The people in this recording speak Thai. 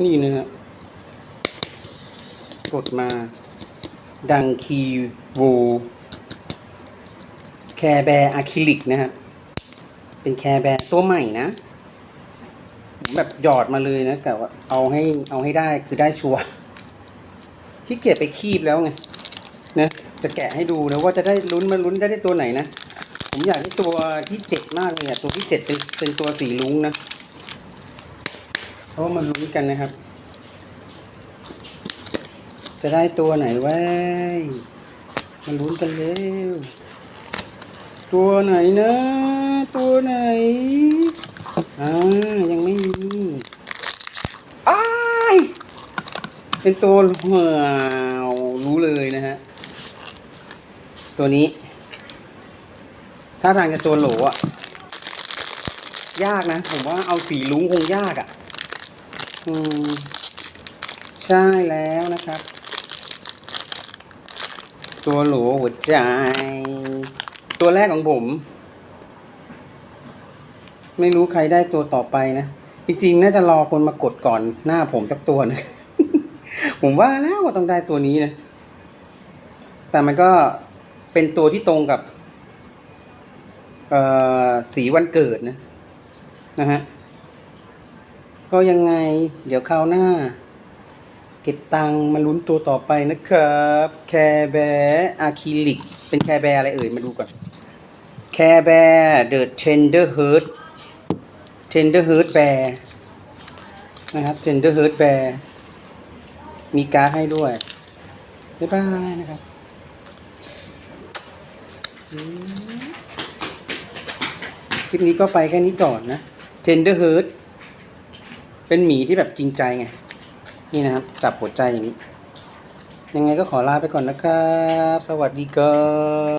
นี่นะฮะกดมา ดังคีโวแคร์แบร์อะคริลิกนะฮะ เป็นแคร์แบร์ตัวใหม่นะผมแบบหยอดมาเลยนะกะว่าเอาให้เอาให้ได้คือได้ชัวร์ขี้เกียจไปคีบแล้วไงนะจะแกะให้ดูนะว่าจะได้ลุ้นมาลุ้นได้ได้ตัวไหนนะ ผมอยากได้ตัวที่เจ็ดมากเลยอะตัวที่เจ็ดเป็นเป็นตัวสีลุ้งนะ เพราะว่าลุ้นกันนะครับ จะได้ตัวไหนไว้มันลุ้นกันเร็ว ตัวไหนนะ ตัวไหน อ่า ยังไม่มีอ้ายเป็นตัวเหวารู้เลยนะฮะ ตัวนี้ ถ้าทางจะตัวโหลอะยากนะ ผมว่าเอาสีลุ้งคงยากอะ อืมใช่แล้วนะครับ ตัวหลวหัวใจ ตัวแรกของผม ไม่รู้ใครได้ตัวต่อไปนะ จริงๆ น่าจะรอคนมากดก่อนหน้าผมสักตัวนึงผมว่าแล้วว่าต้องได้ตัวนี้นะ แต่มันก็เป็นตัวที่ตรงกับ เอ่อ สีวันเกิดนะ นะฮะ ก็ยังไง เดี๋ยวคราวหน้า เก็บตังค์มาลุ้นตัวต่อไปนะครับ แคร์แบร์อะคริลิก เป็นแคร์แบร์อะไรเอ่ย มาดูก่อน แคร์แบร์เดอะเทนเดอร์เฮิร์ตเทนเดอร์เฮิร์ตแบร์นะครับเทนเดอร์เฮิร์ตแบร์มีการ์ดให้ด้วยบ๊ายบายนะครับคลิปนี้ก็ไปแค่นี้ก่อนนะเทนเดอร์เฮิร์ เป็นหมีที่แบบจริงใจไง นี่นะครับ จับหัวใจอย่างนี้ ยังไงก็ขอลาไปก่อนนะครับ สวัสดีครับ